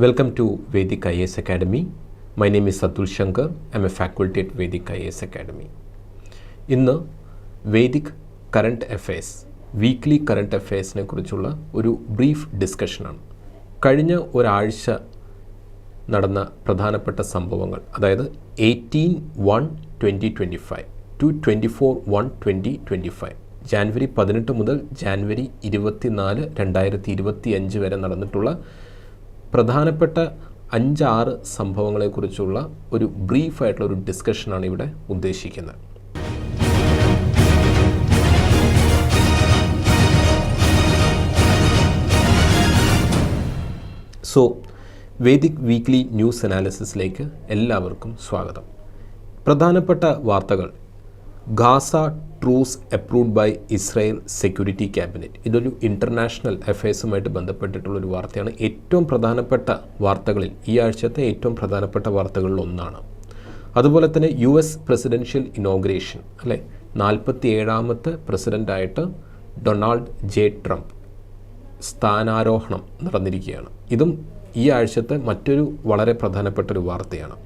Welcome to Vedic IAS Academy. My name is Satul Shankar. I'm a faculty at Vedic IAS Academy. ഇന്ന് Vedic current affairs weekly current അഫയേഴ്സിനെ കുറിച്ചുള്ള ഒരു brief ഡിസ്കഷനാണ് കഴിഞ്ഞ ഒരാഴ്ച നടന്ന പ്രധാനപ്പെട്ട സംഭവങ്ങൾ അതായത് eighteen one twenty twenty five to twenty four one twenty twenty five January പതിനെട്ട് മുതൽ ജാൻവരി ഇരുപത്തിനാല് രണ്ടായിരത്തി ഇരുപത്തി അഞ്ച് വരെ നടന്നിട്ടുള്ള പ്രധാനപ്പെട്ട അഞ്ചാറ് സംഭവങ്ങളെക്കുറിച്ചുള്ള ഒരു ബ്രീഫായിട്ടുള്ള ഒരു ഡിസ്കഷനാണ് ഇവിടെ ഉദ്ദേശിക്കുന്നത്. സോ വേദിക് വീക്ക്ലി ന്യൂസ് അനാലിസിസിലേക്ക് എല്ലാവർക്കും സ്വാഗതം. പ്രധാനപ്പെട്ട വാർത്തകൾ. Gaza truce approved by Israel security cabinet ഇതൊരു ഇന്റർനാഷണൽ അഫയേഴ്സുമായിട്ട് ബന്ധപ്പെട്ടിട്ടുള്ള ഒരു വാർത്തയാണ്. ഏറ്റവും പ്രധാനപ്പെട്ട വാർത്തകളിൽ ഈ ആഴ്ചത്തെ ഏറ്റവും പ്രധാനപ്പെട്ട വാർത്തകളിൽ ഒന്നാണ്. അതുപോലെ തന്നെ യു എസ് പ്രസിഡൻഷ്യൽ ഇനോഗ്രേഷൻ അല്ലേ? നാൽപ്പത്തി ഏഴാമത്തെ പ്രസിഡന്റായിട്ട് ഡൊണാൾഡ് ജെ ട്രംപ് സ്ഥാനാരോഹണം നടന്നിരിക്കുകയാണ്. ഇതും ഈ ആഴ്ചത്തെ മറ്റൊരു വളരെ പ്രധാനപ്പെട്ട ഒരു വാർത്തയാണ്.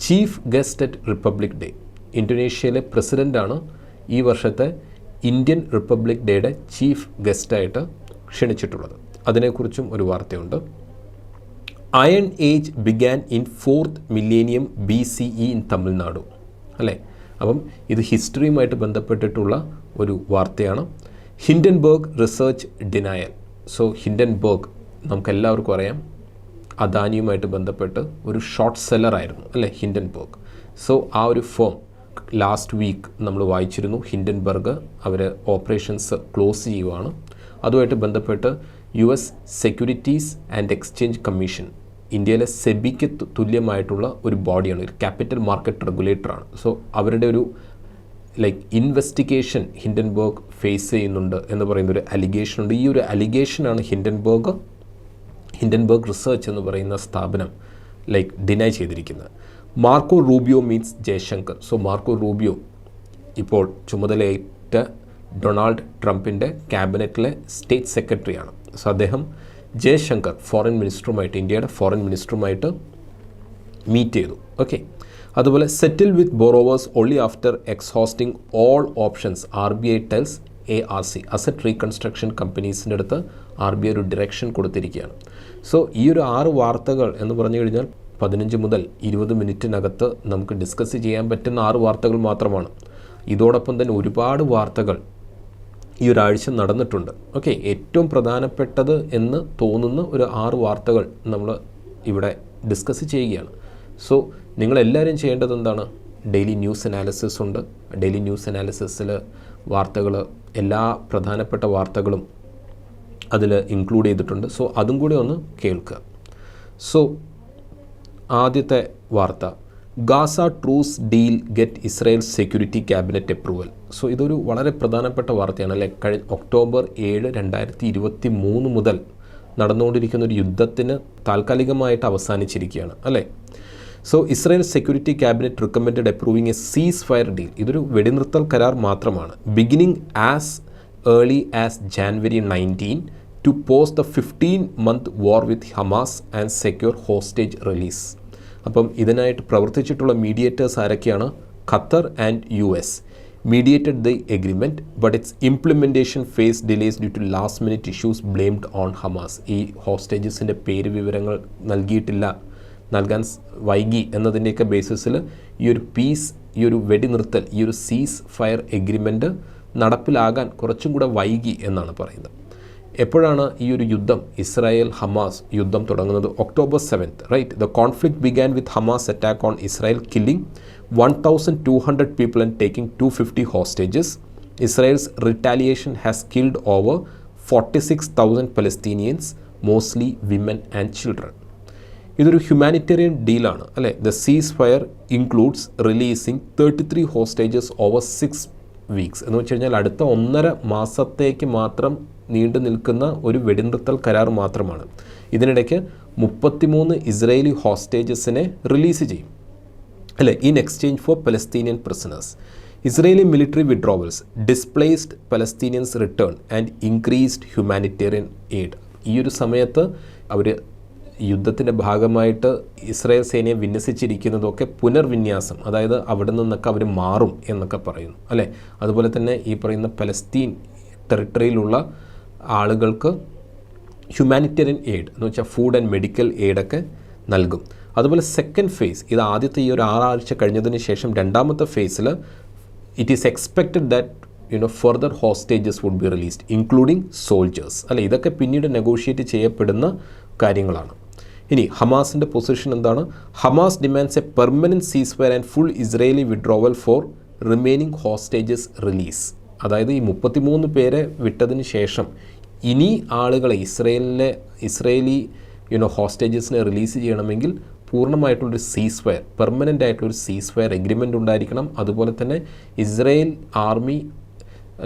Chief guest at Republic Day ഇന്തോനേഷ്യയിലെ പ്രസിഡന്റാണ് ഈ വർഷത്തെ ഇന്ത്യൻ റിപ്പബ്ലിക് ഡേയുടെ ചീഫ് ഗസ്റ്റായിട്ട് ക്ഷണിച്ചിട്ടുള്ളത്. അതിനെക്കുറിച്ചും ഒരു വാർത്തയുണ്ട്. Iron age began in fourth millennium B C E in Tamil Nadu അല്ലേ? അപ്പം ഇത് ഹിസ്റ്ററിയുമായിട്ട് ബന്ധപ്പെട്ടിട്ടുള്ള ഒരു വാർത്തയാണ്. Hindenburg research denial so Hindenburg നമുക്കെല്ലാവർക്കും അറിയാം. അദാനിയുമായിട്ട് ബന്ധപ്പെട്ട് ഒരു ഷോർട്ട് സെല്ലറായിരുന്നു അല്ലേ? ഹിൻഡൻബർഗ് സോ ആ ഒരു ഫോം ലാസ്റ്റ് വീക്ക് നമ്മൾ വായിച്ചിരുന്നു. ഹിൻഡൻബർഗ് അവർ ഓപ്പറേഷൻസ് ക്ലോസ് ചെയ്യുവാണ്. അതുമായിട്ട് ബന്ധപ്പെട്ട് U S securities and exchange commission ഇന്ത്യയിലെ സെബിക്ക് തുല്യമായിട്ടുള്ള ഒരു ബോഡിയാണ്. ഒരു ക്യാപിറ്റൽ മാർക്കറ്റ് റെഗുലേറ്ററാണ് സോ അവരുടെ ഒരു ലൈക്ക് ഇൻവെസ്റ്റിഗേഷൻ ഹിൻഡൻബർഗ് ഫേസ് ചെയ്യുന്നുണ്ട് എന്ന് പറയുന്ന ഒരു അലിഗേഷൻ ഉണ്ട്. ഈ ഒരു അലിഗേഷനാണ് ഹിൻഡൻബർഗ് ഹിൻഡൻബർഗ് റിസർച്ച് എന്ന് പറയുന്ന സ്ഥാപനം ലൈക്ക് ഡിനൈ ചെയ്തിരിക്കുന്നത്. Marco Rubio means Jaishankar. So Marco Rubio ഇപ്പോൾ ചുമതലയേറ്റ ഡൊണാൾഡ് ട്രംപിന്റെ ക്യാബിനറ്റിലെ സ്റ്റേറ്റ് സെക്രട്ടറിയാണ്. സോ അദ്ദേഹം ജയശങ്കർ ഫോറിൻ മിനിസ്റ്ററുമായിട്ട് ഇന്ത്യയുടെ ഫോറിൻ മിനിസ്റ്ററുമായിട്ട് മീറ്റ് ചെയ്തു. ഓക്കെ. അതുപോലെ settle with borrowers only after exhausting all options R B I tells A R C asset reconstruction കമ്പനീസിന്റെ അടുത്ത് ആർ ബി ഐ ഒരു ഡിറക്ഷൻ കൊടുത്തിരിക്കുകയാണ്. സോ ഈ ഒരു ആറ് വാർത്തകൾ എന്ന് പറഞ്ഞു കഴിഞ്ഞാൽ പതിനഞ്ച് മുതൽ ഇരുപത് മിനിറ്റിനകത്ത് നമുക്ക് ഡിസ്കസ് ചെയ്യാൻ പറ്റുന്ന ആറ് വാർത്തകൾ മാത്രമാണ്. ഇതോടൊപ്പം തന്നെ ഒരുപാട് വാർത്തകൾ ഈ ഒരാഴ്ച നടന്നിട്ടുണ്ട്. ഓക്കെ ഏറ്റവും പ്രധാനപ്പെട്ടത് എന്ന് തോന്നുന്ന ഒരു ആറ് വാർത്തകൾ നമ്മൾ ഇവിടെ ഡിസ്കസ് ചെയ്യുകയാണ്. സോ നിങ്ങളെല്ലാവരും ചെയ്യേണ്ടത് എന്താണ്? ഡെയിലി ന്യൂസ് അനാലിസിസ് ഉണ്ട്. ഡെയിലി ന്യൂസ് അനാലിസിസിൽ വാർത്തകൾ എല്ലാ പ്രധാനപ്പെട്ട വാർത്തകളും അതിൽ ഇൻക്ലൂഡ് ചെയ്തിട്ടുണ്ട്. സോ അതും കൂടി ഒന്ന് കേൾക്കുക. സോ ആദ്യത്തെ വാർത്ത. Gaza truce deal get Israel security cabinet approval. So ഇതൊരു വളരെ പ്രധാനപ്പെട്ട വാർത്തയാണ് അല്ലെ? കഴിഞ്ഞ ഒക്ടോബർ ഏഴ് രണ്ടായിരത്തി ഇരുപത്തി മൂന്ന് മുതൽ നടന്നുകൊണ്ടിരിക്കുന്ന ഒരു യുദ്ധത്തിന് താൽക്കാലികമായിട്ട് അവസാനിച്ചിരിക്കുകയാണ് അല്ലേ? So Israel security cabinet recommend approving a ceasefire deal. ഇതൊരു വെടിനിർത്തൽ കരാർ മാത്രമാണ്. Beginning as early as January nineteen to post the fifteen month war with Hamas and secure hostage release. അപ്പം ഇതിനായിട്ട് പ്രവർത്തിച്ചിട്ടുള്ള മീഡിയേറ്റേഴ്സ് ആരൊക്കെയാണ്? Qatar and U S. Mediated the agreement but its implementation faced delays due to last minute issues blamed on Hamas ഈ ഹോസ്റ്റേജസിന്റെ പേര് വിവരങ്ങൾ നൽകിയിട്ടില്ല നൽകാൻ വൈകി എന്നതിന്റെയൊക്കെ ബേസിസിൽ ഈ ഒരു പീസ് ഈ ഒരു വെടിനിർത്തൽ ഈ ഒരു സീസ് ഫയർ എഗ്രിമെന്റ് നടപ്പിലാകാൻ കുറച്ചും കൂടെ വൈകി എന്നാണ് പറയുന്നത്. എപ്പോഴാണ് ഈ ഒരു യുദ്ധം ഇസ്രായേൽ ഹമാസ് യുദ്ധം തുടങ്ങുന്നത്? October seventh right the conflict began with Hamas attack on Israel killing one thousand two hundred people and taking two fifty hostages Israel's retaliation has killed over forty six thousand Palestinians mostly women and children ഇതൊരു humanitarian ഡീലാണ് അല്ലേ? The ceasefire includes releasing thirty three hostages over six weeks എന്ന് വെച്ച് കഴിഞ്ഞാൽ അടുത്ത ഒന്നര മാസത്തേക്ക് മാത്രം നീണ്ടു നിൽക്കുന്ന ഒരു വെടിനിർത്തൽ കരാർ മാത്രമാണ്. ഇതിനിടയ്ക്ക് മുപ്പത്തിമൂന്ന് ഇസ്രയേലി ഹോസ്റ്റേജസിനെ റിലീസ് ചെയ്യും. അല്ലെ in exchange for Palestinian prisoners. Israeli military withdrawals displaced Palestinians return and increased humanitarian aid. ഈ ഒരു സമയത്ത് അവർ യുദ്ധത്തിന്റെ ഭാഗമായിട്ട് ഇസ്രായേൽ സേനയെ വിന്യസിച്ചിരിക്കുന്നതൊക്കെ പുനർവിന്യാസം അതായത് അവിടെ നിന്നൊക്കെ അവർ മാറും എന്നൊക്കെ പറയുന്നു. അല്ലേ അതുപോലെ തന്നെ ഈ പറയുന്ന പലസ്തീൻ ടെറിട്ടറിയിലുള്ള ആളുകൾക്ക് ഹ്യൂമാനിറ്റേറിയൻ എയ്ഡ് എന്ന് വെച്ചാൽ ഫുഡ് ആൻഡ് മെഡിക്കൽ എയ്ഡൊക്കെ നൽകും. അതുപോലെ സെക്കൻഡ് ഫേസ് ഇത് ആദ്യത്തെ ഈ ഒരു ആറാഴ്ച കഴിഞ്ഞതിന് ശേഷം രണ്ടാമത്തെ ഫേസിൽ it is expected that you know further hostages would be released including soldiers അല്ലെ ഇതൊക്കെ പിന്നീട് നെഗോഷിയേറ്റ് ചെയ്യപ്പെടുന്ന കാര്യങ്ങളാണ്. ഇനി ഹമാസിന്റെ പൊസിഷൻ എന്താണ്? Hamas demands a permanent ceasefire and full Israeli withdrawal for remaining hostages release അതായത് ഈ മുപ്പത്തിമൂന്ന് പേരെ വിട്ടതിന് ശേഷം ഇനി ആളുകളെ ഇസ്രയേലിലെ ഇസ്രയേലി യുനോ ഹോസ്റ്റേജസിനെ റിലീസ് ചെയ്യണമെങ്കിൽ പൂർണമായിട്ടുള്ളൊരു സീസ് ഫയർ പെർമനന്റ് ആയിട്ടുള്ളൊരു സീസ് ഫയർ എഗ്രിമെന്റ് ഉണ്ടായിരിക്കണം. അതുപോലെ തന്നെ ഇസ്രയേൽ ആർമി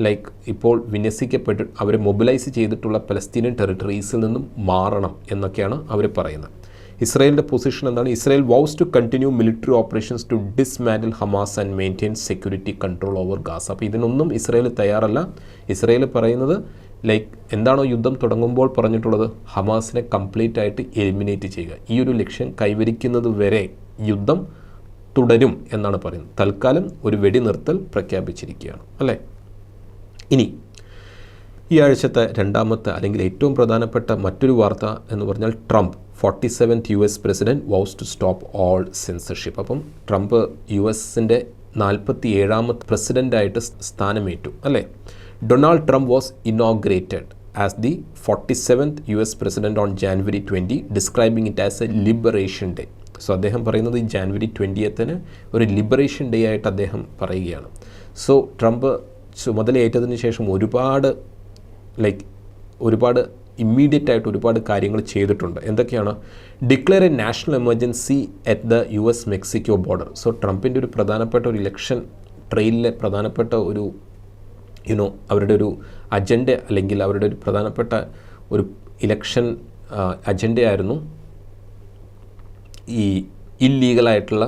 ലൈക്ക് ഇപ്പോൾ വിന്യസിക്കപ്പെട്ട് അവരെ മൊബിലൈസ് ചെയ്തിട്ടുള്ള പലസ്തീനിയൻ ടെറിട്ടറീസിൽ നിന്നും മാറണം എന്നൊക്കെയാണ് അവർ പറയുന്നത്. ഇസ്രായേലിന്റെ പൊസിഷൻ എന്താണ്? Israel vows to continue military operations to dismantle Hamas and maintain security control over Gaza അപ്പോൾ ഇതിനൊന്നും ഇസ്രയേൽ തയ്യാറല്ല. ഇസ്രയേൽ പറയുന്നത് ലൈക്ക് എന്താണോ യുദ്ധം തുടങ്ങുമ്പോൾ പറഞ്ഞിട്ടുള്ളത്? ഹമാസിനെ കംപ്ലീറ്റ് ആയിട്ട് എലിമിനേറ്റ് ചെയ്യുക. ഈ ഒരു ലക്ഷ്യം കൈവരിക്കുന്നത് വരെ യുദ്ധം തുടരും എന്നാണ് പറയുന്നത്. തൽക്കാലം ഒരു വെടിനിർത്തൽ പ്രഖ്യാപിച്ചിരിക്കുകയാണ്. അല്ലേ? ഇനി ഈ ആഴ്ചത്തെ രണ്ടാമത്തെ അല്ലെങ്കിൽ ഏറ്റവും പ്രധാനപ്പെട്ട മറ്റൊരു വാർത്ത എന്ന് പറഞ്ഞാൽ Trump. Forty seventh U S president vows to stop all censorship അപ്പം ട്രംപ് യു എസിന്റെ നാൽപ്പത്തി ഏഴാമത്തെ പ്രസിഡന്റായിട്ട് സ്ഥാനമേറ്റു അല്ലേ? Donald Trump was inaugurated as the forty seventh U S president on January twenty describing it as a liberation day so അദ്ദേഹം പറയുന്നത് ഈ ജാനുവരി ട്വന്റിയത്തിന് ഒരു ലിബറേഷൻ ഡേ ആയിട്ട് അദ്ദേഹം പറയുകയാണ്. സോ ട്രംപ് ചുമതലയേറ്റതിന് ശേഷം ഒരുപാട് ലൈക്ക് ഒരുപാട് ഇമ്മീഡിയറ്റ് ആയിട്ട് ഒരുപാട് കാര്യങ്ങൾ ചെയ്തിട്ടുണ്ട്. എന്തൊക്കെയാണ്? Declare a national emergency at the U S Mexico border so ട്രംപിന്റെ ഒരു പ്രധാനപ്പെട്ട ഒരു ഇലക്ഷൻ ട്രെയിനിലെ പ്രധാനപ്പെട്ട ഒരു യുനോ അവരുടെ ഒരു അജണ്ട അല്ലെങ്കിൽ അവരുടെ ഒരു പ്രധാനപ്പെട്ട ഒരു ഇലക്ഷൻ അജണ്ടയായിരുന്നു ഈ ഇല്ലീഗലായിട്ടുള്ള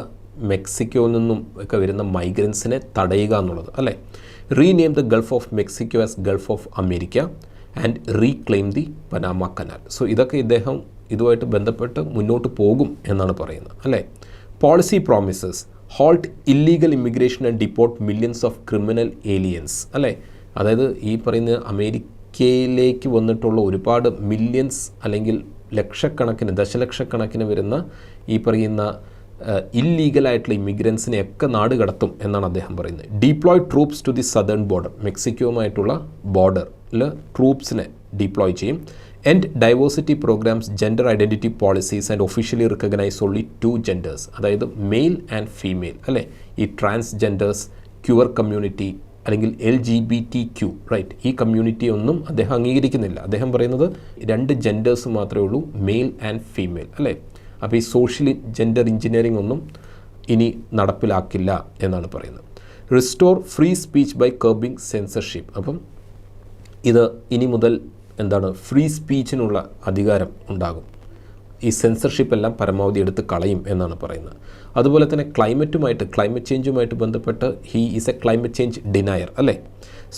മെക്സിക്കോയിൽ നിന്നും ഒക്കെ വരുന്ന മൈഗ്രൻസിനെ തടയുക എന്നുള്ളത് അല്ലേ? Rename the Gulf of Mexico as Gulf of America and reclaim the Panama canal so ഇതൊക്കെ ഇദ്ദേഹം ഇതുമായിട്ട് ബന്ധപ്പെട്ട് മുന്നോട്ട് പോകും എന്നാണ് പറയുന്നത് അല്ലേ? Policy promises halt illegal immigration and deport millions of criminal aliens അല്ലേ? അതായത് ഈ പറയുന്ന അമേരിക്കയിലേക്ക് വന്നിട്ടുള്ള ഒരുപാട് മില്യൺസ് അല്ലെങ്കിൽ ലക്ഷക്കണക്കിന് ദശലക്ഷക്കണക്കിന് വരുന്ന ഈ പറയുന്ന ഇല്ലീഗലായിട്ടുള്ള ഇമിഗ്രൻസിനെ ഒക്കെ നാട് കടത്തും എന്നാണ് അദ്ദേഹം പറയുന്നത്. Deploy troops to the southern border മെക്സിക്കോയുമായിട്ടുള്ള ബോർഡറിൽ ട്രൂപ്സിനെ ഡിപ്ലോയ് ചെയ്യും. And diversity programs gender identity policies and officially recognize only two genders അതായത് മെയിൽ ആൻഡ് ഫീമെയിൽ അല്ലേ? ഈ ട്രാൻസ്ജെൻഡേഴ്സ് ക്യുവർ കമ്മ്യൂണിറ്റി അല്ലെങ്കിൽ L G B T Q right ഈ community ഒന്നും അദ്ദേഹം അംഗീകരിക്കുന്നില്ല. അദ്ദേഹം പറയുന്നത് രണ്ട് ജെൻഡേഴ്സ് മാത്രമേ ഉള്ളൂ മെയിൽ ആൻഡ് ഫീമെയിൽ അല്ലേ? അപ്പോൾ ഈ സോഷ്യൽ ജെൻഡർ എഞ്ചിനീയറിംഗ് ഒന്നും ഇനി നടപ്പിലാക്കില്ല എന്നാണ് പറയുന്നത്. Restore free speech by curbing censorship അപ്പം ഇത് ഇനി മുതൽ എന്താണ് ഫ്രീ സ്പീച്ചിനുള്ള അധികാരം ഉണ്ടാകും. ഈ സെൻസർഷിപ്പ് എല്ലാം പരമാവധി എടുത്ത് കളയും എന്നാണ് പറയുന്നത്. അതുപോലെ തന്നെ ക്ലൈമറ്റുമായിട്ട് ക്ലൈമറ്റ് ചേഞ്ചുമായിട്ട് ബന്ധപ്പെട്ട് he is a climate change denier അല്ലേ?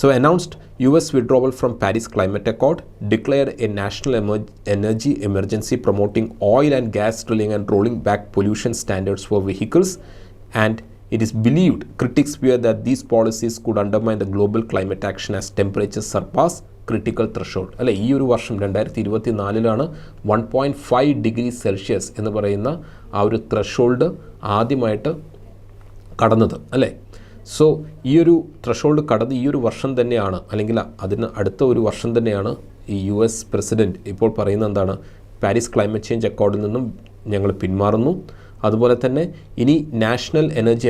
So announced U S withdrawal from Paris climate accord declared a national energy emergency promoting oil and gas drilling and rolling back pollution standards for vehicles and It is believed, critics fear that these policies could undermine the global climate action as temperatures surpass critical threshold അല്ലെ ഈ ഒരു വർഷം രണ്ടായിരത്തി ഇരുപത്തി നാലിലാണ് one point five degree Celsius എന്ന് പറയുന്ന ആ ഒരു ത്രഷോൾഡ് ആദ്യമായിട്ട് കടന്നത് അല്ലേ? സോ ഈ ഒരു ത്രഷോൾഡ് കടന്ന് ഈ ഒരു വർഷം തന്നെയാണ് അല്ലെങ്കിൽ അതിന് അടുത്ത ഒരു വർഷം തന്നെയാണ് ഈ യു എസ് പ്രസിഡന്റ് ഇപ്പോൾ പറയുന്ന എന്താണ്? പാരീസ് ക്ലൈമറ്റ് ചേഞ്ച് അക്കോർഡിൽ നിന്നും ഞങ്ങൾ പിന്മാറുന്നു. അതുപോലെ തന്നെ ഇനി national energy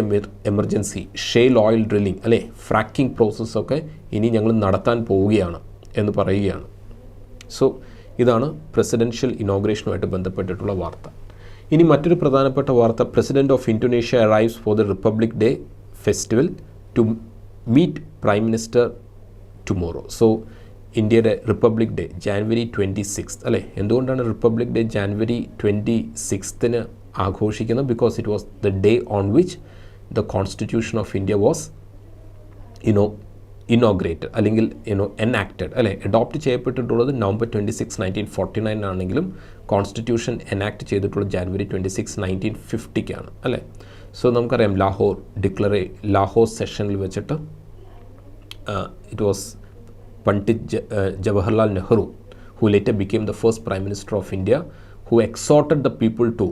emergency shale oil drilling അല്ലേ ഫ്രാക്കിംഗ് പ്രോസസ്സൊക്കെ ഇനി ഞങ്ങൾ നടത്താൻ പോവുകയാണ്. എന്ന് പറയുകയാണ്. സോ ഇതാണ് പ്രസിഡൻഷ്യൽ ഇനോഗ്രേഷനുമായിട്ട് ബന്ധപ്പെട്ടിട്ടുള്ള വാർത്ത. ഇനി മറ്റൊരു പ്രധാനപ്പെട്ട വാർത്ത president of Indonesia arrives for the republic day festival to meet prime minister tomorrow so ഇന്ത്യയുടെ republic day January twenty six അല്ലേ? എന്തുകൊണ്ടാണ് റിപ്പബ്ലിക് ഡേ ജാനുവരി ട്വന്റി സിക്സ്തിന് ആഘോഷിക്കുന്നത് because it was the day on which the constitution of India was you know inaugurated അല്ലെങ്കിൽ you know enacted അല്ലെ? Adopt ചെയ്യപ്പെട്ടിട്ടുള്ളത് November twenty six nineteen forty nine ആണെങ്കിലും constitution enact ചെയ്തിട്ടുള്ളത് January twenty six nineteen ഫിഫ്റ്റിക്കാണ് അല്ലേ? So നമുക്കറിയാം ലാഹോർ ഡിക്ലറേ ലാഹോർ സെഷനിൽ വെച്ചിട്ട് it was Pandit Jawaharlal Nehru who later became the first prime minister of India who exhorted the people to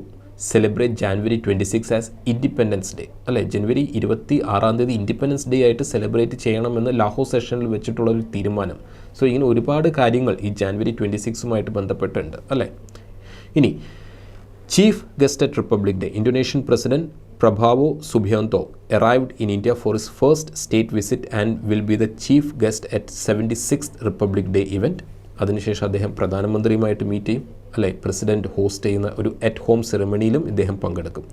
celebrate January twenty six as independence day അല്ലേ? ജനുവരി ഇരുപത്തി ആറാം തീയതി ഇൻഡിപെൻഡൻസ് ഡേ ആയിട്ട് സെലിബ്രേറ്റ് ചെയ്യണമെന്ന് ലാഹോ സെഷനിൽ വെച്ചിട്ടുള്ള ഒരു തീരുമാനം. സോ ഇങ്ങനെ ഒരുപാട് കാര്യങ്ങൾ ഈ ജാനുവരി ട്വന്റി സിക്സുമായിട്ട് ബന്ധപ്പെട്ടുണ്ട് അല്ലേ? ഇനി chief guest at republic day Indonesian president Prabowo Subianto in India for for his first state visit and will be the chief guest at 76th Republic Day event. അതിനുശേഷം അദ്ദേഹം പ്രധാനമന്ത്രിയുമായിട്ട് മീറ്റ് ചെയ്യും അല്ലെ പ്രസിഡന്റ് ഹോസ്റ്റ് ചെയ്യുന്ന ഒരു at home സെറമണിയിലും ഇദ്ദേഹം പങ്കെടുക്കും.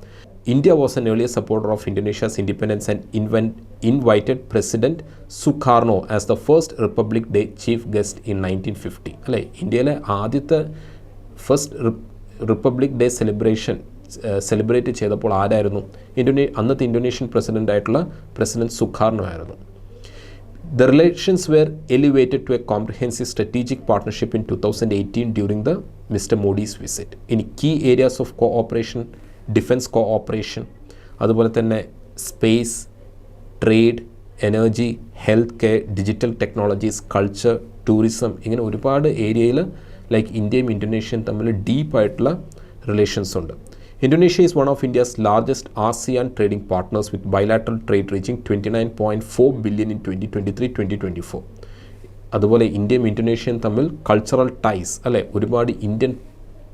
India was an earlier supporter of Indonesia's independence and ഇൻവെൻ invited president Sukarno as the first republic day chief guest in nineteen fifty അല്ലേ ഇന്ത്യയിലെ ആദ്യത്തെ first republic day celebration celebrate ചെയ്തപ്പോൾ ആരായിരുന്നു? ഇൻഡോനേ അന്നത്തെ ഇൻഡോനേഷ്യൻ പ്രസിഡന്റായിട്ടുള്ള പ്രസിഡന്റ് സുഖാർണോ ആയിരുന്നു. The relations were elevated to a comprehensive strategic partnership in 2018 during the Mr. Modi's visit. In key areas of cooperation, defense cooperation, അതുപോലെ തന്നെ space trade energy health care digital technologies culture tourism ഇങ്ങനെ ഒരുപാട് ഏരിയയിൽ like ഇന്ത്യയും ഇന്തോനേഷ്യയും തമ്മിൽ ഡീപ്പായിട്ടുള്ള relations ഉണ്ട് Indonesia is one of India's largest ASEAN trading partners with bilateral trade reaching 29.4 billion in 2023-2024. അതുപോലെ ഇന്ത്യയും ഇന്തോനേഷ്യയും തമ്മിൽ കൾച്ചറൽ ടൈസ് അല്ലെ? ഒരുപാട് Indian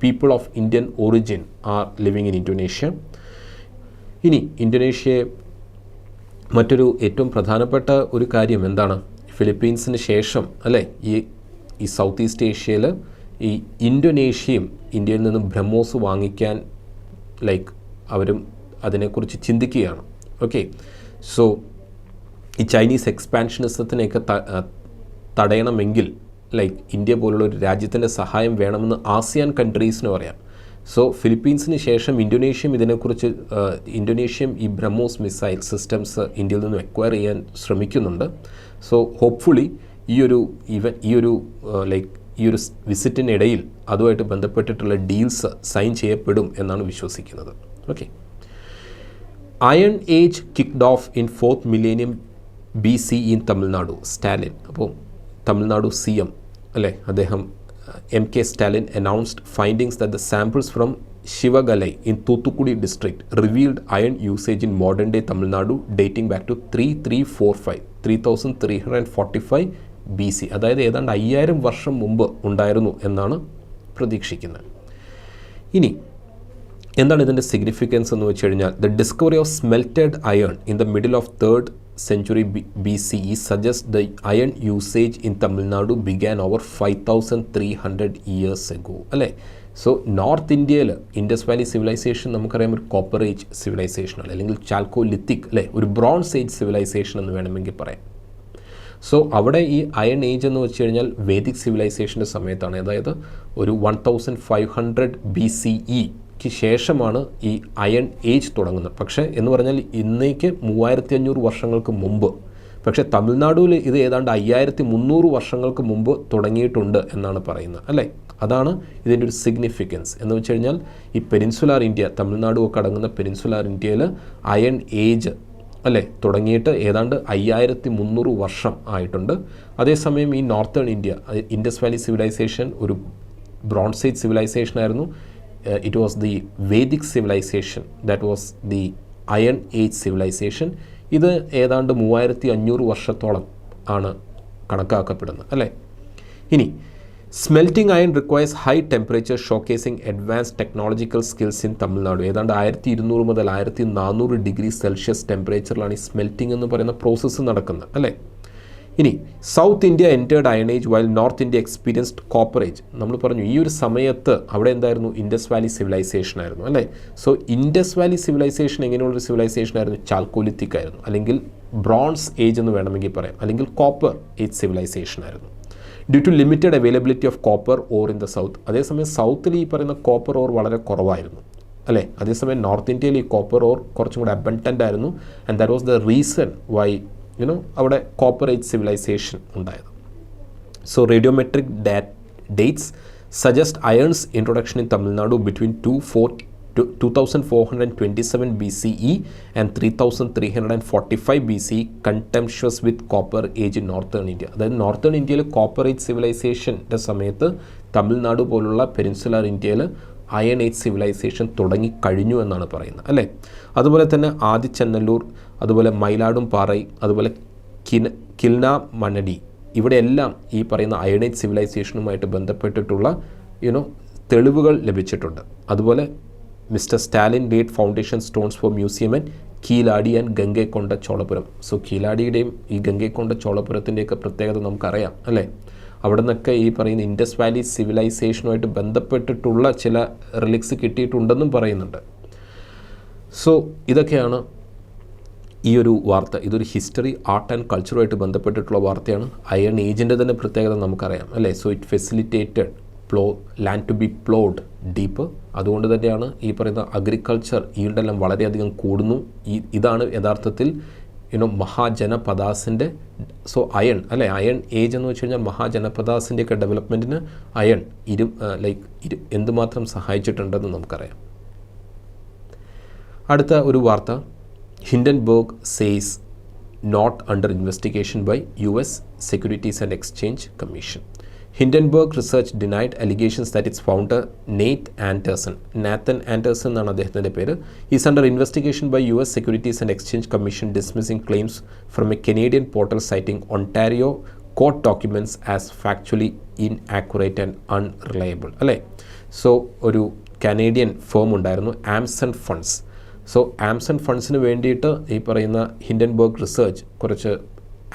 people of Indian origin are living in Indonesia ഇനി ഇന്തോനേഷ്യയെ മറ്റൊരു ഏറ്റവും പ്രധാനപ്പെട്ട ഒരു കാര്യം എന്താണ്? ഫിലിപ്പീൻസിന് ശേഷം അല്ലേ? ഈ ഈ സൗത്ത് ഈസ്റ്റ് ഏഷ്യയിൽ ഈ ഇന്തോനേഷ്യയും ഇന്ത്യയിൽ നിന്നും ബ്രഹ്മോസ് വാങ്ങിക്കാൻ ലൈക്ക് അവരും അതിനെക്കുറിച്ച് ചിന്തിക്കുകയാണ്. ഓക്കെ സോ ഈ ചൈനീസ് എക്സ്പാൻഷനിസത്തിനെയൊക്കെ തടയണമെങ്കിൽ ലൈക്ക് ഇന്ത്യ പോലുള്ള ഒരു രാജ്യത്തിന്റെ സഹായം വേണമെന്ന് ആസിയാൻ കൺട്രീസിന് പറയാം. സോ ഫിലിപ്പീൻസിന് ശേഷം ഇന്തോനേഷ്യയും ഇതിനെക്കുറിച്ച് ഇന്തോനേഷ്യയും ഈ ബ്രഹ്മോസ് മിസൈൽ സിസ്റ്റംസ് ഇന്ത്യയിൽ നിന്നും എക്വയർ ചെയ്യാൻ ശ്രമിക്കുന്നുണ്ട്. സോ ഹോപ്പ്ഫുള്ളി ഈ ഒരു ഇവൻ ഈ ഒരു ലൈക്ക് ഈ ഒരു വിസിറ്റിനിടയിൽ അതുമായിട്ട് ബന്ധപ്പെട്ടിട്ടുള്ള ഡീൽസ് സൈൻ ചെയ്യപ്പെടും എന്നാണ് വിശ്വസിക്കുന്നത്. Okay. Iron age kicked of in fourth millennium B C in Tamil Nadu Stalin അപ്പോൾ തമിഴ്നാടു സി എം അല്ലേ? അദ്ദേഹം M K Stalin announced findings the samples from ശിവഗലൈ in Thoothukudi district revealed iron usage in modern day Tamil Nadu dating back to three three four five three thousand three hundred and forty five B C അതായത് ഏതാണ്ട് അയ്യായിരം വർഷം മുമ്പ് ഉണ്ടായിരുന്നു എന്നാണ് പ്രതീക്ഷിക്കുന്നത്. ഇനി എന്താണ് ഇതിന്റെ സിഗ്നിഫിക്കൻസ് എന്ന് വെച്ച് കഴിഞ്ഞാൽ the discovery of സ്മെൽറ്റഡ് iron in the middle of third century B C E suggest the iron usage in Tamil Nadu began over five thousand three hundred years ago അല്ലേ? സോ നോർത്ത് ഇന്ത്യയിൽ ഇൻഡസ് വാലി സിവിലൈസേഷൻ നമുക്കറിയാം ഒരു copper age സിവിലൈസേഷനാണ് അല്ലെങ്കിൽ chalcolithic അല്ലേ? ഒരു bronze age civilisation എന്ന് വേണമെങ്കിൽ പറയാം. സോ അവിടെ ഈ അയൺ ഏജ് എന്ന് വെച്ച് കഴിഞ്ഞാൽ വേദിക് സിവിലൈസേഷന്റെ സമയത്താണ്. അതായത് ഒരു one thousand five hundred B C ഇക്ക് ശേഷമാണ് ഈ അയൺ ഏജ് തുടങ്ങുന്നത്. പക്ഷേ എന്ന് പറഞ്ഞാൽ ഇന്നേക്ക് മൂവായിരത്തി അഞ്ഞൂറ് വർഷങ്ങൾക്ക് മുമ്പ്. പക്ഷേ തമിഴ്നാടുവിൽ ഇത് ഏതാണ്ട് അയ്യായിരത്തി മുന്നൂറ് വർഷങ്ങൾക്ക് മുമ്പ് തുടങ്ങിയിട്ടുണ്ട് എന്നാണ് പറയുന്നത്. അല്ലേ? അതാണ് ഇതിന്റെ ഒരു സിഗ്നിഫിക്കൻസ് എന്ന് വെച്ച് കഴിഞ്ഞാൽ ഈ പെനിൻസുലാർ ഇന്ത്യ തമിഴ്നാടുമൊക്കെ അടങ്ങുന്ന പെനിൻസുലാർ ഇന്ത്യയിൽ അയൺ ഏജ് അല്ലേ? തുടങ്ങിയിട്ട് ഏതാണ്ട് അയ്യായിരത്തി മുന്നൂറ് വർഷം ആയിട്ടുണ്ട്. അതേസമയം ഈ northern India Indus valley civilisation ഒരു ബ്രോൺസ് ഏജ് സിവിലൈസേഷൻ ആയിരുന്നു. It was the Vedic civilisation that was the iron age civilisation. ഇത് ഏതാണ്ട് മൂവായിരത്തി അഞ്ഞൂറ് വർഷത്തോളം ആണ് കണക്കാക്കപ്പെടുന്നത് അല്ലേ? ഇനി smelting iron requires high temperature showcasing advance technological skills in Tamil Nadu ഏതാണ്ട് ആയിരത്തി ഇരുന്നൂറ് മുതൽ ആയിരത്തി നാനൂറ് ഡിഗ്രി സെൽഷ്യസ് ടെമ്പറേച്ചറിലാണ് ഈ സ്മെൽറ്റിംഗ് എന്ന് പറയുന്ന പ്രോസസ്സ് നടക്കുന്നത് അല്ലേ? ഇനി south India entered iron age while north India experienced copper age നമ്മൾ പറഞ്ഞു ഈ ഒരു സമയത്ത് അവിടെ എന്തായിരുന്നു? ഇൻഡസ് വാലി സിവിലൈസേഷൻ ആയിരുന്നു അല്ലേ? സോ ഇൻഡസ് വാലി സിവിലൈസേഷൻ എങ്ങനെയുള്ളൊരു സിവിലൈസേഷൻ ആയിരുന്നു? ചാൽക്കോലിത്തിക് ആയിരുന്നു അല്ലെങ്കിൽ ബ്രോൺസ് ഏജ് എന്ന് വേണമെങ്കിൽ പറയാം അല്ലെങ്കിൽ കോപ്പർ ഏജ് സിവിലൈസേഷൻ ആയിരുന്നു. Due to limited availability of copper ore in the south അതേസമയം സൗത്തിൽ ഈ പറയുന്ന കോപ്പർ ഓർ വളരെ കുറവായിരുന്നു. അല്ലേ? അതേസമയം നോർത്ത് ഇന്ത്യയിൽ ഈ കോപ്പർ ഓർ കുറച്ചും കൂടെ അബണ്ടന്റ് ആയിരുന്നു. And that was the reason why you know അവിടെ കോപ്പറേറ്റ് സിവിലൈസേഷൻ ഉണ്ടായത്. So radiometric dat dates suggest iron's introduction in Tamil Nadu between 24 to 2427 BCE and 3345 BCE contemptuous with copper age in northern India. അതായത് northern ഇന്ത്യയിൽ copper age സിവിലൈസേഷന്റെ സമയത്ത് തമിഴ്നാട് പോലുള്ള പെരിൻസുലാർ ഇന്ത്യയിൽ iron age civilisation തുടങ്ങി കഴിഞ്ഞു എന്നാണ് പറയുന്നത് അല്ലേ? അതുപോലെ തന്നെ ആദിച്ചെന്നല്ലൂർ അതുപോലെ മയിലാടും പാറൈ അതുപോലെ കിന കിൽന മണടി ഇവിടെയെല്ലാം ഈ പറയുന്ന അയൺ ഏജ് സിവിലൈസേഷനുമായിട്ട് ബന്ധപ്പെട്ടിട്ടുള്ള യുനോ തെളിവുകൾ ലഭിച്ചിട്ടുണ്ട്. അതുപോലെ mister Stalin laid foundation stones for museum and Keeladi and Gangaikonda Cholapuram. So കീലാടിയുടെയും ഈ ഗംഗൈക്കൊണ്ട ചോളപുരത്തിന്റെയൊക്കെ പ്രത്യേകത നമുക്കറിയാം അല്ലേ? അവിടെ നിന്നൊക്കെ ഈ പറയുന്ന ഇൻഡസ് വാലി സിവിലൈസേഷനുമായിട്ട് ബന്ധപ്പെട്ടിട്ടുള്ള ചില റിലിക്സ് കിട്ടിയിട്ടുണ്ടെന്നും പറയുന്നുണ്ട്. സോ ഇതൊക്കെയാണ് ഈ ഒരു വാർത്ത. ഇതൊരു ഹിസ്റ്ററി ആർട്ട് ആൻഡ് കൾച്ചറുമായിട്ട് ബന്ധപ്പെട്ടിട്ടുള്ള വാർത്തയാണ്. അയൺ ഏജിന്റെ തന്നെ പ്രത്യേകത നമുക്കറിയാം അല്ലേ? So it facilitated plough land to be ploughed. Deep അതുകൊണ്ട് തന്നെയാണ് ഈ പറയുന്ന അഗ്രികൾച്ചർ ഈൽഡെല്ലാം വളരെയധികം കൂടുന്നു. ഈ ഇതാണ് യഥാർത്ഥത്തിൽ യുനോ മഹാജനപദാസിന്റെ സോ അയൺ അല്ലെ? അയൺ ഏജ് എന്ന് വെച്ച് കഴിഞ്ഞാൽ മഹാജനപദാസിന്റെയൊക്കെ ഡെവലപ്മെന്റിന് അയൺ ഇരു ലൈക്ക് ഇരു എന്തുമാത്രം സഹായിച്ചിട്ടുണ്ടെന്ന് നമുക്കറിയാം. അടുത്ത ഒരു വാർത്ത. Hindenburg says not under investigation by U S securities and exchange commission Hindenburg research denied allegations that its founder Nate Anderson Nathan Anderson എന്നാണ് അദ്ദേഹത്തിന്റെ പേര്. Is under investigation by U S securities and exchange commission dismissing claims from a Canadian portal citing Ontario court documents as factually inaccurate and unreliable അല്ലേ? So ഒരു Canadian firm ഉണ്ടായിരുന്നു Anson funds so ആംസൺ ഫണ്ട്സിന് വേണ്ടിയിട്ട് ഈ പറയുന്ന Hindenburg research കുറച്ച്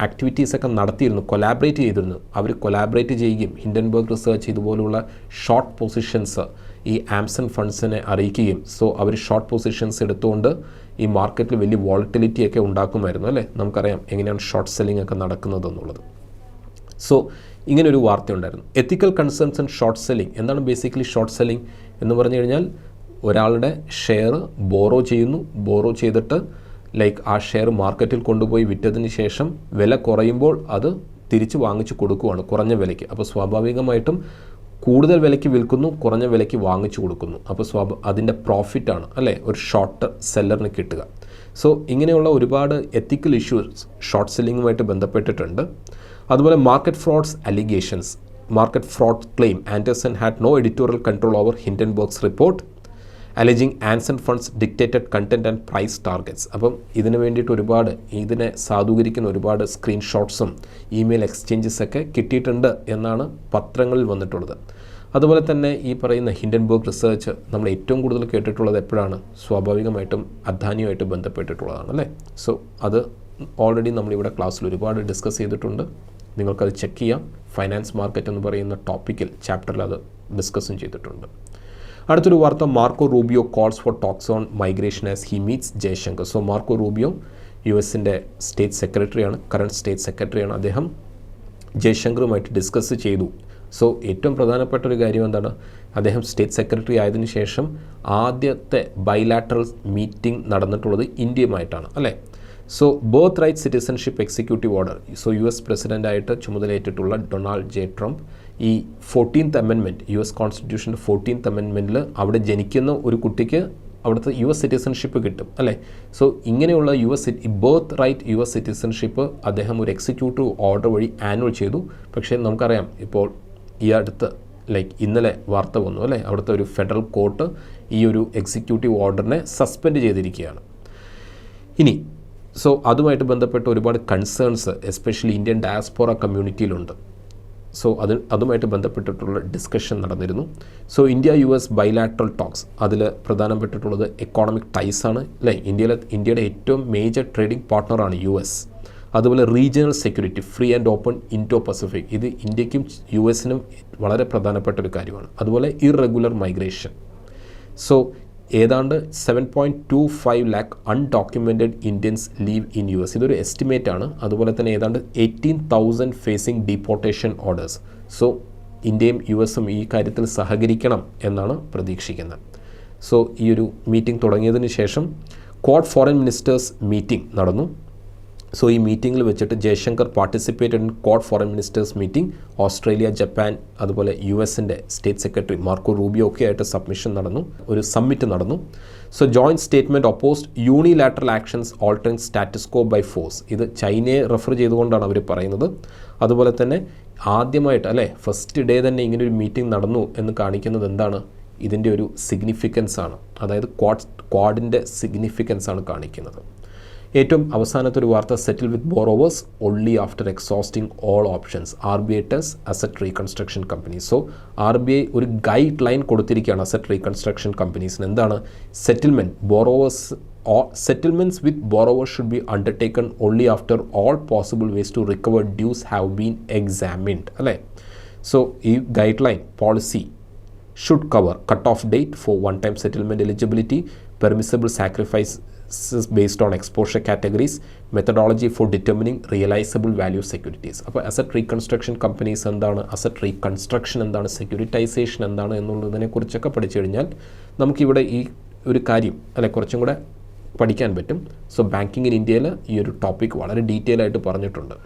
ആക്ടിവിറ്റീസൊക്കെ നടത്തിയിരുന്നു collaborate ചെയ്തിരുന്നു. അവർ കൊലാബറേറ്റ് ചെയ്യുകയും ഹിൻഡൻബർഗ് റിസർച്ച് ഇതുപോലുള്ള ഷോർട്ട് പൊസിഷൻസ് ഈ ആംസൺ ഫണ്ട്സിനെ അറിയിക്കുകയും സോ അവർ ഷോർട്ട് പൊസിഷൻസ് എടുത്തുകൊണ്ട് ഈ മാർക്കറ്റിൽ വലിയ വോളറ്റിലിറ്റിയൊക്കെ ഉണ്ടാക്കുമായിരുന്നു അല്ലേ? നമുക്കറിയാം എങ്ങനെയാണ് ഷോർട്ട് സെല്ലിംഗ് ഒക്കെ നടക്കുന്നത് എന്നുള്ളത്. സോ ഇങ്ങനൊരു വാർത്തയുണ്ടായിരുന്നു ethical concerns and short selling എന്താണ് ബേസിക്കലി ഷോർട്ട് സെല്ലിംഗ് എന്ന് പറഞ്ഞു കഴിഞ്ഞാൽ ഒരാളുടെ ഷെയർ ബോറോ ചെയ്യുന്നു. ബോറോ ചെയ്തിട്ട് ലൈക്ക് ആ ഷെയർ മാർക്കറ്റിൽ കൊണ്ടുപോയി വിറ്റതിന് ശേഷം വില കുറയുമ്പോൾ അത് തിരിച്ച് വാങ്ങിച്ചു കൊടുക്കുവാണ് കുറഞ്ഞ വിലയ്ക്ക്. അപ്പോൾ സ്വാഭാവികമായിട്ടും കൂടുതൽ വിലയ്ക്ക് വിൽക്കുന്നു കുറഞ്ഞ വിലയ്ക്ക് വാങ്ങിച്ചു കൊടുക്കുന്നു. അപ്പോൾ സ്വാഭ അതിന്റെ പ്രോഫിറ്റാണ് അല്ലേ? ഒരു ഷോർട്ട് സെല്ലറിന് കിട്ടുക. സോ ഇങ്ങനെയുള്ള ഒരുപാട് എത്തിക്കൽ ഇഷ്യൂസ് ഷോർട്ട് സെല്ലിങ്ങുമായിട്ട് ബന്ധപ്പെട്ടിട്ടുണ്ട്. അതുപോലെ market frauds allegations market fraud claim Anderson had no editorial control over Hindenburg's report alleging Anson funds dictated content and price targets. അപ്പം ഇതിന് വേണ്ടിയിട്ട് ഒരുപാട് ഇതിനെ സാധൂകരിക്കുന്ന ഒരുപാട് സ്ക്രീൻഷോട്ട്സും ഇമെയിൽ എക്സ്ചേഞ്ചസ് ഒക്കെ കിട്ടിയിട്ടുണ്ട് എന്നാണ് പത്രങ്ങളിൽ വന്നിട്ടുള്ളത്. അതുപോലെ തന്നെ ഈ പറയുന്ന ഹിൻഡൻബർഗ് റിസർച്ച് നമ്മൾ ഏറ്റവും കൂടുതൽ കേട്ടിട്ടുള്ളത് എപ്പോഴാണ്? സ്വാഭാവികമായിട്ടും അദ്ധാനിയുമായിട്ട് ബന്ധപ്പെട്ടിട്ടുള്ളതാണ് അല്ലേ? സോ അത് ഓൾറെഡി നമ്മളിവിടെ ക്ലാസ്സിൽ ഒരുപാട് ഡിസ്കസ് ചെയ്തിട്ടുണ്ട്. നിങ്ങൾക്കത് ചെക്ക് ചെയ്യാം. ഫൈനാൻസ് മാർക്കറ്റ് എന്ന് പറയുന്ന ടോപ്പിക്കിൽ ചാപ്റ്ററിൽ അത് ഡിസ്കസും ചെയ്തിട്ടുണ്ട്. അടുത്തൊരു വാർത്ത Marco Rubio calls for talks on migration as he meets Jaishankar. So Marco Rubio U എസിന്റെ സ്റ്റേറ്റ് സെക്രട്ടറിയാണ് കറണ്ട് സ്റ്റേറ്റ് സെക്രട്ടറിയാണ് അദ്ദേഹം ജയശങ്കറുമായിട്ട് ഡിസ്കസ് ചെയ്തു. സോ ഏറ്റവും പ്രധാനപ്പെട്ട ഒരു കാര്യം എന്താണ്? അദ്ദേഹം സ്റ്റേറ്റ് സെക്രട്ടറി ആയതിനു ശേഷം ആദ്യത്തെ ബൈലാറ്ററൽ മീറ്റിംഗ് നടന്നിട്ടുള്ളത് ഇന്ത്യയുമായിട്ടാണ് അല്ലേ? So birth right citizenship executive order so U S പ്രസിഡന്റായിട്ട് ചുമതലയേറ്റിട്ടുള്ള ഡൊണാൾഡ് ജെ ട്രംപ് ഈ ഫോർട്ടീൻത്ത് അമെൻമെന്റ് യു എസ് കോൺസ്റ്റിറ്റ്യൂഷന്റെ ഫോർട്ടീൻത്ത് അമെൻമെന്റിൽ അവിടെ ജനിക്കുന്ന ഒരു കുട്ടിക്ക് അവിടുത്തെ യു എസ് സിറ്റിസൺഷിപ്പ് കിട്ടും അല്ലേ? സോ ഇങ്ങനെയുള്ള U S birth right U S citizenship അദ്ദേഹം ഒരു എക്സിക്യൂട്ടീവ് ഓർഡർ വഴി ആനുവൽ ചെയ്തു. പക്ഷേ നമുക്കറിയാം ഇപ്പോൾ ഈ അടുത്ത് ലൈക്ക് ഇന്നലെ വാർത്ത വന്നു അല്ലേ? അവിടുത്തെ ഒരു ഫെഡറൽ കോർട്ട് ഈ ഒരു എക്സിക്യൂട്ടീവ് ഓർഡറിനെ സസ്പെൻഡ് ചെയ്തിരിക്കുകയാണ്. ഇനി സോ അതുമായിട്ട് ബന്ധപ്പെട്ട് ഒരുപാട് കൺസേൺസ് എസ്പെഷ്യലി ഇന്ത്യൻ ഡയസ്പോറ കമ്മ്യൂണിറ്റിയിലുണ്ട് സോ അത് അതുമായിട്ട് ബന്ധപ്പെട്ടിട്ടുള്ള ഡിസ്കഷൻ നടന്നിരുന്നു. So India U S bilateral talks അതിൽ പ്രധാനപ്പെട്ടിട്ടുള്ളത് എക്കോണമിക് ആണ്. അല്ലേ? ഇന്ത്യയിലെ ഇന്ത്യയുടെ ഏറ്റവും മേജർ ട്രേഡിംഗ് പാർട്ട്ണറാണ് യു എസ് അതുപോലെ regional security free and open Indo Pacific ഇത് ഇന്ത്യക്കും യു എസിനും വളരെ പ്രധാനപ്പെട്ട ഒരു കാര്യമാണ്. അതുപോലെ ഇറഗുലർ മൈഗ്രേഷൻ സോ ഏതാണ്ട് seven point two five lakh undocumented Indians live in U S ഇതൊരു എസ്റ്റിമേറ്റ് ആണ്. അതുപോലെ തന്നെ ഏതാണ്ട് eighteen thousand facing deportation orders so ഇന്ത്യയും യു എസും ഈ കാര്യത്തിൽ സഹകരിക്കണം എന്നാണ് പ്രതീക്ഷിക്കുന്നത്. സോ ഈ ഒരു മീറ്റിംഗ് തുടങ്ങിയതിന് ശേഷം ക്വാഡ് ഫോറിൻ മിനിസ്റ്റേഴ്സ് മീറ്റിംഗ് നടന്നു. സോ ഈ മീറ്റിംഗിൽ വെച്ചിട്ട് Jaishankar participated in Quad foreign ministers meeting Australia Japan അതുപോലെ യു എസിന്റെ സ്റ്റേറ്റ് സെക്രട്ടറി മാർക്കോ റൂബിയോ ഒക്കെ ആയിട്ട് സബ്മിഷൻ നടന്നു. ഒരു സമ്മിറ്റ് നടന്നു. So joint statement opposed unilateral actions altering status quo by force ഇത് ചൈനയെ റെഫർ ചെയ്തുകൊണ്ടാണ് അവർ പറയുന്നത്. അതുപോലെ തന്നെ ആദ്യമായിട്ട് അല്ലേ ഫസ്റ്റ് ഡേ തന്നെ ഇങ്ങനെ ഒരു മീറ്റിംഗ് നടന്നു എന്ന് കാണിക്കുന്നത് എന്താണ്? ഇതിന്റെ ഒരു സിഗ്നിഫിക്കൻസ് ആണ്. അതായത് ക്വാഡ് ക്വാഡിന്റെ സിഗ്നിഫിക്കൻസ് ആണ് കാണിക്കുന്നത്. ഏറ്റവും അവസാനത്തെ ഒരു വാർത്ത settle with borrowers only after exhausting all options R B I tells asset reconstruction company so R B I ഒരു ഗൈഡ് ലൈൻ കൊടുത്തിരിക്കുകയാണ് അസറ്റ് റീകൺസ്ട്രക്ഷൻ കമ്പനീസിന് എന്താണ്? Settlement borrowers settlements with borrowers should be undertaken only after all possible ways to recover dues have been examined അല്ലേ? So ഈ guideline policy should cover cut off date for one time settlement eligibility permissible sacrifice based on exposure categories, methodology for determining realizable value securities അപ്പോൾ asset reconstruction companies എന്താണ്? Asset reconstruction എന്താണ്? Securitisation എന്താണ്? എന്നുള്ളതിനെ കുറിച്ചൊക്കെ പഠിച്ചു കഴിഞ്ഞാൽ നമുക്കിവിടെ ഈ ഒരു കാര്യം അല്ലെ കുറച്ചും കൂടെ പഠിക്കാൻ പറ്റും. സോ ബാങ്കിങ് ഇൻ ഇന്ത്യയിൽ ഈ ഒരു ടോപ്പിക് വളരെ ഡീറ്റെയിൽ ആയിട്ട് പറഞ്ഞിട്ടുണ്ട്.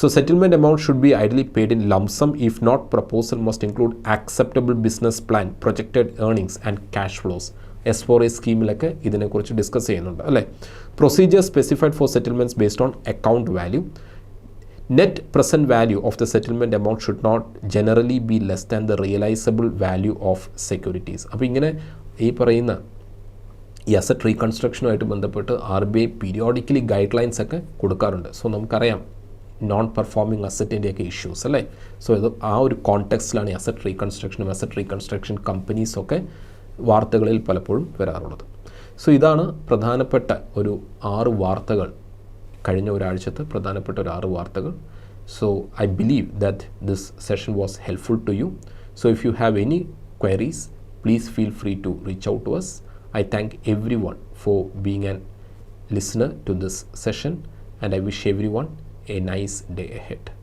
So settlement amount should be ideally paid in lump sum if not proposal must include acceptable business plan projected earnings and cash flows S four A സ്കീമിലൊക്കെ ഇതിനെക്കുറിച്ച് discuss ചെയ്യുന്നുണ്ട് അല്ലേ? Procedure specified for settlements based on account value net present value of the settlement amount should not generally be less than the realisable value of securities അപ്പോൾ ഇങ്ങനെ ഈ പറയുന്ന ഈ asset റീകൺസ്ട്രക്ഷനുമായിട്ട് ബന്ധപ്പെട്ട് R B I periodically guidelines ഒക്കെ കൊടുക്കാറുണ്ട്. So നമുക്കറിയാം നോൺ പെർഫോമിംഗ് അസറ്റിന്റെയൊക്കെ ഇഷ്യൂസ് അല്ലേ? സോ ഇത് ആ ഒരു കോൺടെക്സ്റ്റിലാണ് അസറ്റ് റീകൺസ്ട്രക്ഷനും അസറ്റ് റീകൺസ്ട്രക്ഷൻ കമ്പനീസൊക്കെ വാർത്തകളിൽ പലപ്പോഴും വരാറുള്ളത്. സോ ഇതാണ് പ്രധാനപ്പെട്ട ഒരു ആറ് വാർത്തകൾ. കഴിഞ്ഞ ഒരാഴ്ചത്തെ പ്രധാനപ്പെട്ട ഒരു ആറ് വാർത്തകൾ. So I believe that this session was helpful to you so if you have any queries please feel free to reach out to us I thank everyone for being on this session and I wish everyone a nice day a ahead.